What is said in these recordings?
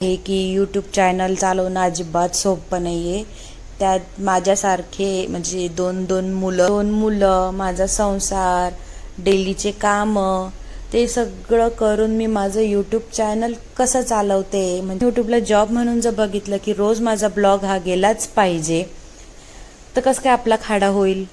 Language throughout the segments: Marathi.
आहे की यूट्यूब चॅनल चालवणं अजिबात सोपं नाही आहे त्यात माझ्यासारखे म्हणजे दोन दोन मुलं दोन मुलं माझा संसार डेलीचे कामं ते सगळं करून मी माझं यूट्यूब चॅनल कसं चालवते? म्हणजे यूट्यूबला जॉब म्हणून जर बघितलं की रोज माझा ब्लॉग हा गेलाच पाहिजे तर कसं काय आपला खाडा होईल?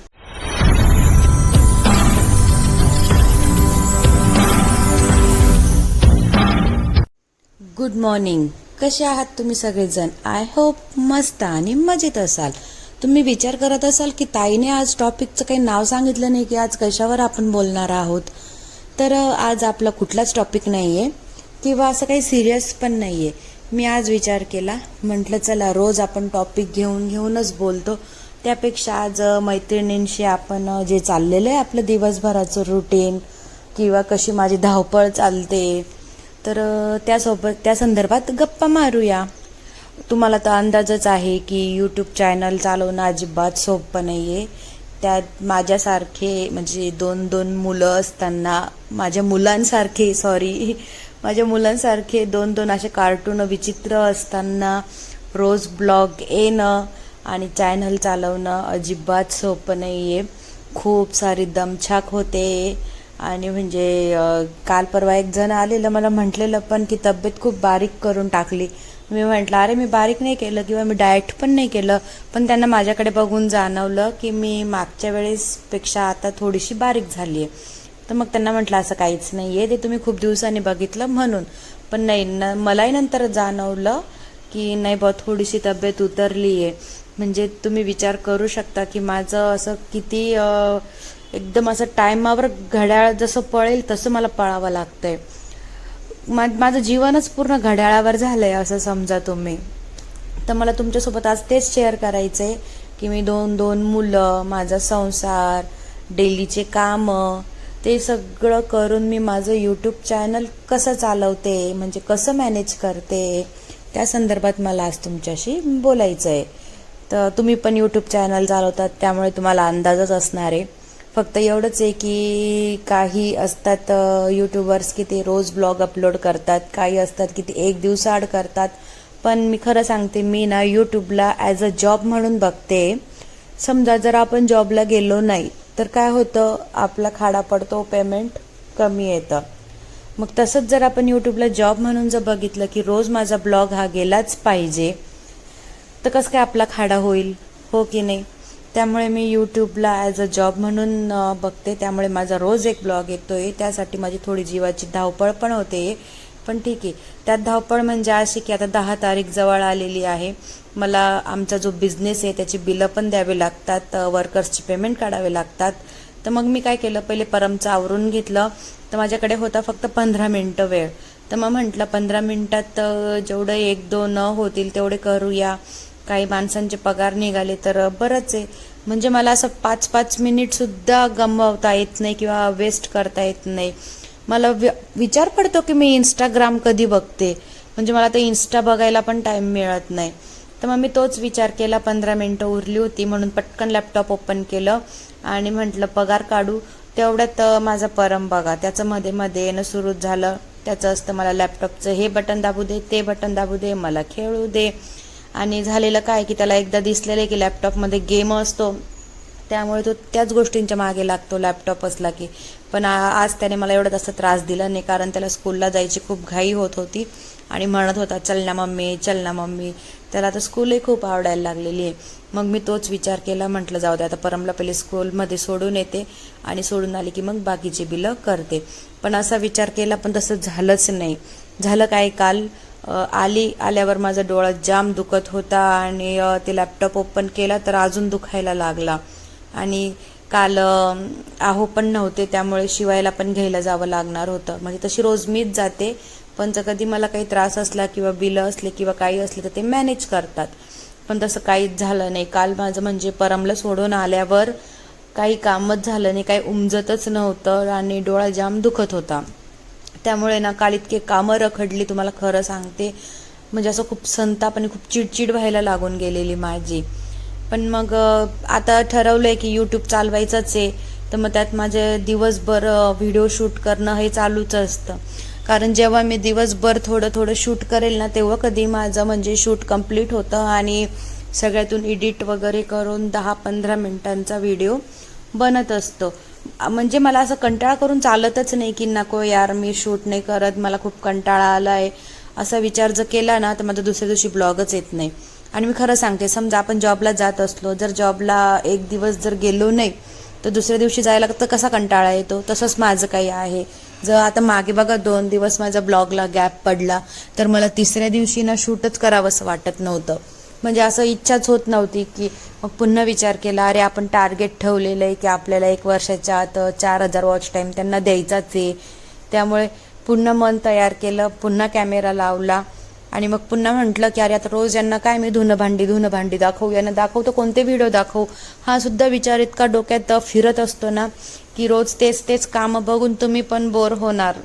गुड मॉर्निंग कसे आहात तुम्ही सगळेजण? आय होप मस्त आणि मजेत असाल. तुम्ही विचार करत असाल की ताईने आज टॉपिकचं काही नाव सांगितलं नाही की आज कशावर आपण बोलणार आहोत? तर आज आपला कुठलाच टॉपिक नाही आहे किंवा असं काही सिरियस पण नाही आहे मी आज विचार केला म्हटलं चला रोज आपण टॉपिक घेऊन घेऊनच बोलतो. त्यापेक्षा आज मैत्रिणींशी आपण जे चाललेलं आहे आपलं दिवसभराचं रुटीन किंवा कशी माझी धावपळ चालते तर त्यासोबत त्या संदर्भात गप्पा मारूया. तुम्हाला तर अंदाजच आहे की यूट्यूब चॅनल चालवणं अजिबात सोपं नाही आहे त्यात माझ्यासारखे म्हणजे दोन दोन मुलं असताना माझ्या मुलांसारखे सॉरी माझ्या मुलांसारखे दोन दोन असे कार्टून विचित्र असताना रोज ब्लॉग येणं आणि चॅनल चालवणं अजिबात सोपं नाही आहे खूप सारी दमछाक होते. आणि म्हणजे काल परवा एक जण आलेलं मला म्हटलेलं पण की तब्येत खूप बारीक करून टाकली. मी म्हटलं अरे मी बारीक नाही केलं किंवा मी डाएट पण नाही केलं पण त्यांना माझ्याकडे बघून जाणवलं की मी मागच्या वेळेसपेक्षा आता थोडीशी बारीक झाली आहे तर मग त्यांना म्हटलं असं काहीच नाही आहे ते तुम्ही खूप दिवसांनी बघितलं म्हणून. पण नाही न मलाही नंतर जाणवलं की नाही बा थोडीशी तब्येत उतरली आहे म्हणजे तुम्ही विचार करू शकता की माझं असं किती एकदम असं टायमावर घड्याळ जसं पळेल तसं मला पळावं लागतंय. मा माझं जीवनच पूर्ण घड्याळावर झालंय असं समजा तुम्ही. तर मला तुमच्यासोबत आज तेच शेअर करायचं आहे की मी दोन दोन मुलं माझा संसार डेलीचे कामं ते सगळं करून मी माझं यूट्यूब चॅनल कसं चालवते म्हणजे कसं मॅनेज करते त्या संदर्भात मला आज तुमच्याशी बोलायचं आहे तर तुम्ही पण यूट्यूब चॅनल चालवतात त्यामुळे तुम्हाला अंदाजच असणार आहे. फक्त एवढंच आहे की काही असतात यूट्यूबर्स की ते रोज ब्लॉग अपलोड करतात काही असतात की ते एक दिवसाआड करतात. पण मी खरं सांगते मी ना यूट्यूबला ॲज अ जॉब म्हणून बघते. समजा जर आपण जॉबला गेलो नाही तर काय होतं? आपला खाडा पडतो पेमेंट कमी येतं. मग तसंच जर आपण यूट्यूबला जॉब म्हणून जर बघितलं की रोज माझा ब्लॉग हा गेलाच पाहिजे तर कसं काय आपला खाडा होईल? हो की नाही? त्यामुळे मी यूट्यूबला ॲज अ जॉब म्हणून बघते. त्यामुळे माझा रोज एक ब्लॉग येतो आहे त्यासाठी माझी थोडी जीवाची धावपळ पण होते. पण ठीक आहे. त्यात धावपळ म्हणजे अशी की आता दहा तारीख जवळ आलेली आहे. मला आमचा जो बिझनेस आहे त्याची बिलं पण द्यावी लागतात. वर्कर्सची पेमेंट काढावे लागतात. तर मग मी काय केलं? पहिले परमचं आवरून घेतलं. तर माझ्याकडे होता फक्त पंधरा मिनटं वेळ. तर मग म्हटलं पंधरा मिनटात जेवढं एक दोन होतील तेवढे करूया. काही माणसांचे पगार निघाले तर बरंच आहे. म्हणजे मला असं पाच पाच मिनिटसुद्धा गमवता येत नाही किंवा वेस्ट करता येत नाही. मला वि- विचार पडतो की मी इंस्टाग्राम कधी बघते? म्हणजे मला तर इन्स्टा बघायला पण टाईम मिळत नाही. तर मग मी तोच विचार केला पंधरा मिनटं उरली होती म्हणून पटकन लॅपटॉप ओपन केलं आणि म्हटलं पगार काढू. तेवढ्यात माझा परम बघा. त्याचं मध्ये मध्ये येणं सुरू झालं. त्याचं असतं मला लॅपटॉपचं हे बटन दाबू दे ते बटन दाबू दे मला खेळू दे. आणि झालेलं काय की त्याला एकदा दिसलेलं आहे की लॅपटॉपमध्ये गेम असतो. त्यामुळे तो त्याच गोष्टींच्या मागे लागतो लॅपटॉप असला की. पण आ- आज त्याने मला एवढा जास्त त्रास दिला नाही कारण त्याला स्कूलला जायची खूप घाई होत होती. आणि म्हणत होता चल ना मम्मी चल ना मम्मी. त्याला आता स्कूलही खूप आवडायला लागलेली आहे. मग मी तोच विचार केला म्हटलं जाऊ दे आता परमला पहिले स्कूलमध्ये सोडून येते आणि सोडून आली की मग बाकीची बिलं करते. पण असा विचार केला पण तसं झालंच नाही. झालं काय काल? आली आल्यावर माझा डोळा जाम दुखत होता आणि ते लॅपटॉप ओपन केला तर अजून दुखायला लागला. आणि काल आहो पण नव्हते त्यामुळे शिवायला पण घ्यायला जावं लागणार होतं. म्हणजे तशी रोज मीच जाते पण जर कधी मला काही त्रास असला किंवा बिलं असले किंवा काही असले तर ते मॅनेज करतात. पण तसं काहीच झालं नाही. काल माझं म्हणजे परमला सोडून आल्यावर काही कामच झालं नाही काही उमजतच नव्हतं आणि डोळा जाम दुखत होता. त्यामुळे ना काल इतके कामं रखडली तुम्हाला खरं सांगते. म्हणजे असं खूप संताप आणि खूप चिडचिड व्हायला लागून गेलेली माझी. पण मग आता आता ठरवलंय की यूट्यूब चालवायचंच आहे. तर मग त्यात माझे दिवसभर व्हिडिओ शूट करणं हे चालूच असतं. कारण जेव्हा मी दिवसभर थोडं थोडं शूट करेल ना तेव्हा कधी माझं म्हणजे शूट कंप्लीट होतं आणि सगळ्यातून एडिट वगैरे करून दहा पंधरा मिनटांचा व्हिडिओ बनत असतो. म्हणजे मला असं कंटाळा करून चालतच नाही की नको यार मी शूट नाही करत मला खूप कंटाळा आला आहे असा विचार जर केला ना तर माझा दुसऱ्या दिवशी ब्लॉगच येत नाही. आणि मी खरं सांगते समजा आपण जॉबला जात असलो जर जॉबला एक दिवस जर गेलो नाही तर दुसऱ्या दिवशी जायला तर कसा कंटाळा येतो? तसंच माझं काही आहे. जर आता मागे बघा दोन दिवस माझा ब्लॉगला गॅप पडला तर मला तिसऱ्या दिवशी ना शूटच करावंसं वाटत नव्हतं. म्हणजे असं इच्छाच होत नव्हती की मग पुन्हा विचार केला अरे आपण टार्गेट ठेवलेलं आहे की आपल्याला एक वर्षाच्या आत चार हजार वॉच टाईम त्यांना द्यायचाच आहे. त्यामुळे पुन्हा मन तयार केलं पुन्हा कॅमेरा लावला आणि मग पुन्हा म्हटलं की अरे आता रोज यांना काय मी धुनं भांडी धुनं भांडी दाखवू यांना दाखवतो कोणते व्हिडिओ दाखवू? हा सुद्धा विचार इतका डोक्यात फिरत असतो ना की रोज तेच तेच कामं बघून तुम्ही पण बोर होणार.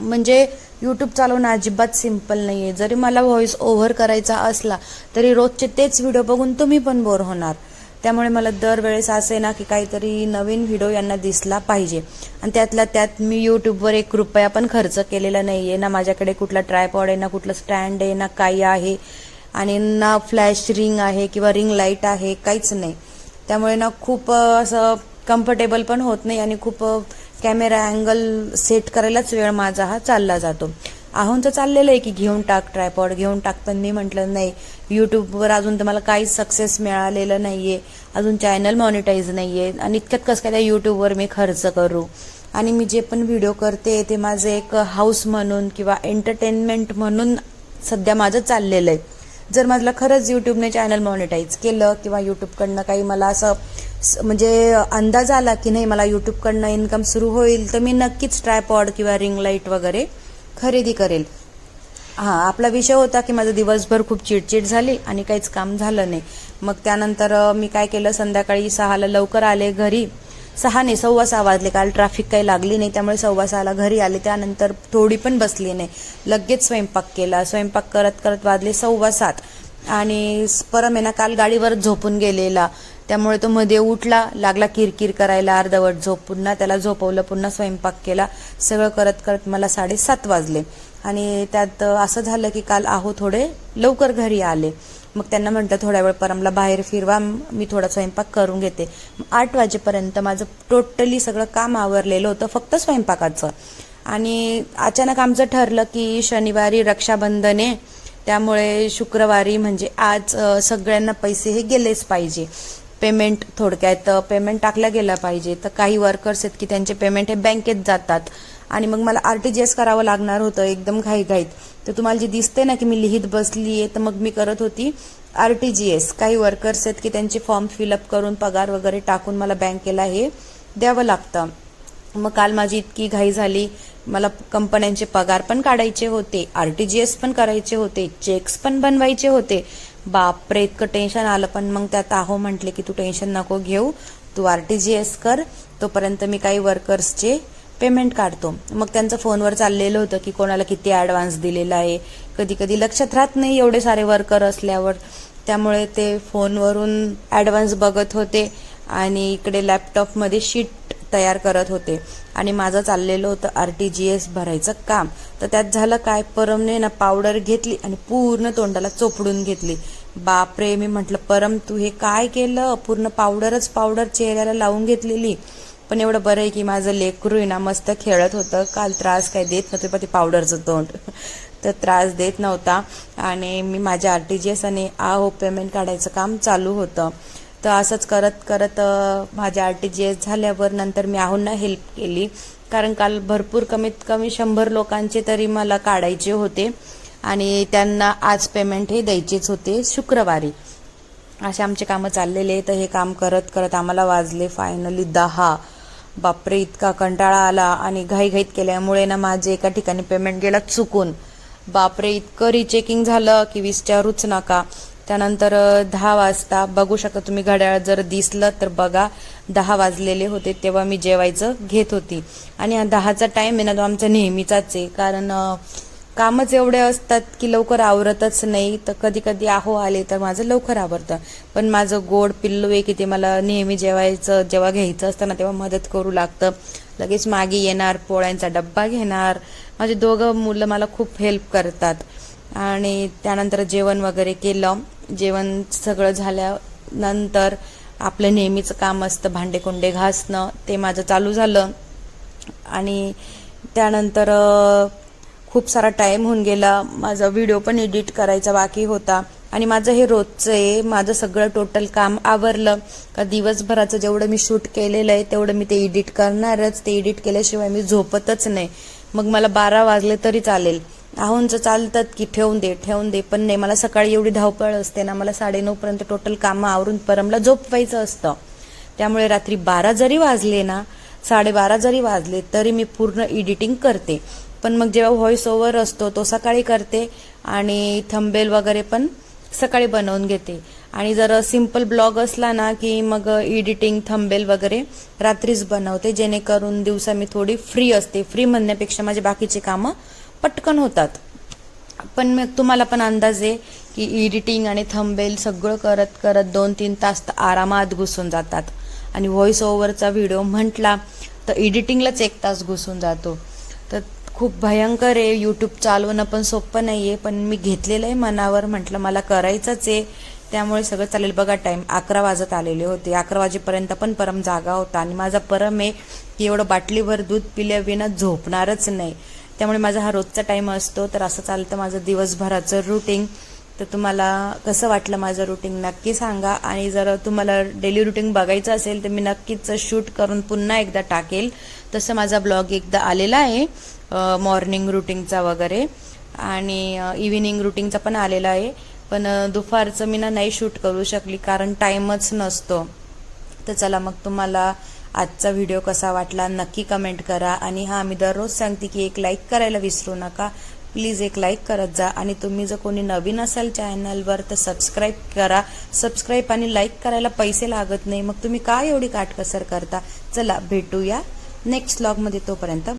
म्हणजे यूट्यूब चालवणं अजिबात सिंपल नाही आहे जरी मला व्हॉइस ओव्हर करायचा असला तरी रोजचे तेच व्हिडिओ बघून तुम्ही पण बोर होणार. त्यामुळे मला दरवेळेस असं आहे ना की काहीतरी नवीन व्हिडिओ यांना दिसला पाहिजे. आणि त्यातल्या त्यात मी यूट्यूबवर एक रुपया पण खर्च केलेला नाही आहे ना माझ्याकडे कुठला ट्रायपॉड आहे ना कुठलं स्टँड आहे ना काही आहे. आणि ना फ्लॅश रिंग आहे किंवा रिंग लाइट आहे काहीच नाही. त्यामुळे ना खूप असं कम्फर्टेबल पण होत नाही आणि खूप कॅमेरा अँगल सेट करायलाच वेळ माझा हा चालला जातो. आहून चाललेलं आहे की घेऊन टाक ट्रायपॉड घेऊन टाक पण मी म्हटलं नाही यूट्यूबवर अजून तर मला काहीच सक्सेस मिळालेलं नाही आहे अजून चॅनल मॉनिटाईज नाही आहे आणि इतक्यात कसं काय त्या यूट्यूबवर मी खर्च करू? आणि मी जे पण व्हिडिओ करते ते माझं एक हाऊस म्हणून किंवा एंटरटेनमेंट म्हणून सध्या माझं चाललेलं आहे. जर माझं खरंच यूट्यूबने चॅनल मॉनिटाईज केलं किंवा यूट्यूबकडनं काही मला असं म्हणजे अंदाज आला की नाही मला यूट्यूबकडनं इन्कम सुरू होईल तर मी नक्कीच ट्रायपॉड किंवा रिंग लाइट वगैरे खरेदी करेल. हां आपला विषय होता की माझं दिवसभर खूप चिडचिड झाली आणि काहीच काम झालं नाही. मग त्यानंतर मी काय केलं? संध्याकाळी सहाला लवकर आले घरी. सहा नाही सव्वा सहा वाजले. काल ट्रॅफिक काही लागली नाही त्यामुळे सव्वा सहाला घरी आले. त्यानंतर थोडी पण बसली नाही. लगेच स्वयंपाक केला. स्वयंपाक करत करत वाजले सव्वा सात. आणि परम आहे ना काल गाडीवर झोपून गेलेला. त्यामुळे तो मध्ये उठला लागला किरकिर करायला अर्धवट झोप पुन्हा त्याला झोपवलं पुन्हा स्वयंपाक केला. सगळं करत करत मला साडेसात वाजले. आणि त्यात असं झालं की काल आहो थोडे लवकर घरी आले. मग त्यांना म्हटलं थोड्या वेळ परमला बाहेर फिरवा मी थोडा स्वयंपाक करून घेते. आठ वाजेपर्यंत माझं टोटली सगळं काम आवरलेलं होतं फक्त स्वयंपाकाचं. आणि अचानक आमचं ठरलं की शनिवारी रक्षाबंधन आहे त्यामुळे शुक्रवारी म्हणजे आज सगळ्यांना पैसे हे गेलेच पाहिजे. पेमेंट थोडक्यात पेमेंट टाकला गेला पाहिजे. तर काही वर्कर्स आहेत की त्यांचे पेमेंट हे बँकेत जातात. आणि मग मला आर टी जी एस करावं लागणार होतं एकदम घाईघाईत. तर तुम्हाला जे दिसते ना की मी लिहित बसली आहे तर मग मी करत होती आर टी जी एस काही वर्कर्स आहेत की त्यांचे फॉर्म फिलअप करून पगार वगैरे टाकून मला बँकेला हे द्यावं लागतं. मग काल माझी इतकी घाई झाली मला कंपन्यांचे पगार पण काढायचे होते आर टी जी एस पण करायचे होते चेक्स पण बनवायचे होते. बापरे इतकं टेन्शन आलं. पण मग त्यात आहो म्हटले की तू टेन्शन नको घेऊ तू आर टी जी एस कर. तोपर्यंत मी काही वर्कर्सचे पेमेंट काढतो. मग त्यांचं फोनवर चाललेलं होतं की कोणाला किती ॲडव्हान्स दिलेला आहे. कधी कधी लक्षात राहत नाही एवढे सारे वर्कर असल्यावर. त्यामुळे ते फोनवरून ॲडव्हान्स बघत होते आणि इकडे लॅपटॉपमध्ये शीट तयार करत होते. आणि माझं चाललेलं होतं आर टी जी एस भरायचं काम. तर त्यात झालं काय? परमने ना पावडर घेतली आणि पूर्ण तोंडाला चोपडून घेतली. बापरे! मी म्हटलं परम तू हे काय केलं? पूर्ण पावडरच पावडर चेहऱ्याला लावून घेतलेली. पण एवढं बरं आहे की माझं लेकरू ना मस्त खेळत होतं. काल त्रास काय देत नव्हते पण ते पावडरचं तोंड. तर त्रास देत नव्हता. आणि मी माझ्या आर टी जी एस आणि आ हो पेमेंट काढायचं काम चालू होतं. तर असंच करत करत माझ्या आर टी जी एस झाल्यावर नंतर मी आहूंना हेल्प केली. कारण काल भरपूर कमीत कमी शंभर लोकांचे तरी मला काढायचे होते. आणि त्यांना आज पेमेंट हे द्यायचेच होते शुक्रवारी. असे आमचे कामं चाललेले तर हे काम करत करत आम्हाला वाजले फायनली दहा. बापरे इतका कंटाळा आला आणि घाईघाईत केल्यामुळे ना माझे एका ठिकाणी पेमेंट गेला चुकून. बापरे इतकं रिचेकिंग झालं की विचारूच नका. त्यानंतर दहा वाजता बघू शकता तुम्ही घड्याळ जर दिसलं तर बघा दहा वाजलेले होते तेव्हा मी जेवायचं घेत होती. आणि दहाचा टाईम आहे ना तो आमचा नेहमीचाच आहे. कारण कामच एवढे असतात की लवकर आवरतच नाही. तर कधी कधी आहो आले तर माझं लवकर आवरतं. पण माझं गोड पिल्लू आहे की ते मला नेहमी जेवायचं जेव्हा घ्यायचं असतं ना तेव्हा मदत करू लागतं. लगेच मागे येणार पोळ्यांचा डब्बा घेणार. माझे दोघं मुलं मला खूप हेल्प करतात. आणि त्यानंतर जेवण वगैरे केलं. जेवण सगळं झाल्यानंतर आपलं नेहमीचं काम असतं भांडेकुंडे घासणं. ते माझं चालू झालं. आणि त्यानंतर खूप सारा टाईम होऊन गेला. माझा व्हिडिओ पण एडिट करायचा बाकी होता. आणि माझं हे रोजचं आहे. माझं सगळं टोटल काम आवरलं. का दिवसभराचं जेवढं मी शूट केलेलं आहे तेवढं मी ते एडिट करणारच. ते एडिट केल्याशिवाय मी झोपतच नाही. मग मला बारा वाजले तरी चालेल. आहोंचं चालतात की ठेवून दे ठेवून दे. पण नाही मला सकाळी एवढी धावपळ असते ना मला साडेनऊपर्यंत टोटल कामं आवरून परमला झोपवायचं असतं. त्यामुळे रात्री बारा जरी वाजले ना साडेबारा जरी वाजले तरी मी पूर्ण एडिटिंग करते. पण मग जेव्हा व्हॉइस ओव्हर असतो तो सकाळी करते आणि थंबेल वगैरे पण सकाळी बनवून घेते. आणि जर सिंपल ब्लॉग असला ना की मग एडिटिंग थंबेल वगैरे रात्रीच बनवते जेणेकरून दिवसा मी थोडी फ्री असते. फ्री म्हणण्यापेक्षा माझे बाकीचे कामं पटकन होतात. पण मग तुम्हाला पण अंदाज आहे की एडिटिंग आणि थंबेल सगळं करत करत दोन तीन तास तर आरामात घुसून जातात. आणि व्हॉइस ओव्हरचा व्हिडिओ म्हटला तर एडिटिंगलाच एक तास घुसून जातो. खूप भयंकर आहे. यूट्यूब चालवणं पण सोपं नाही आहे पण मी घेतलेलं आहे मनावर. म्हटलं मला करायचंच आहे. त्यामुळे सगळं चालेल. बघा टाईम अकरा वाजत आलेले होते. अकरा वाजेपर्यंत पण परम जागा होता. आणि माझा परम आहे की एवढं बाटलीभर दूध पिल्याविना झोपणारच नाही. त्यामुळे माझा हा रोजचा टाईम असतो. तर असं चालतं माझं दिवसभराचं रुटीन तर तुम्हाला कसं वाटलं माझं रुटीन नक्की सांगा. आणि जर तुम्हाला डेली रुटीन बघायचं असेल तर मी नक्कीच शूट करून पुन्हा एकदा टाकेल. तसं माझा ब्लॉग एकदा आलेला आहे मॉर्निंग रुटीनचा वगैरे. आणि इव्हिनिंग रुटीनचा पण आलेला आहे. पण दुपारचं मी ना नाही शूट करू शकली कारण टाईमच नसतो. तर चला मग तुम्हाला आजचा व्हिडिओ कसा वाटला नक्की कमेंट करा. आणि हां मी दररोज सांगते की एक लाईक करायला विसरू नका. प्लीज एक लाईक करत जा आणि तुम्ही जर कोणी नवीन असाल चॅनलवर तर सबस्क्राईब करा. सबस्क्राईब आणि लाईक करायला पैसे लागत नाही. मग तुम्ही काय एवढी काटकसर करता? चला भेटूया. नेक्स्ट ब्लॉगमध्ये तोपर्यंत.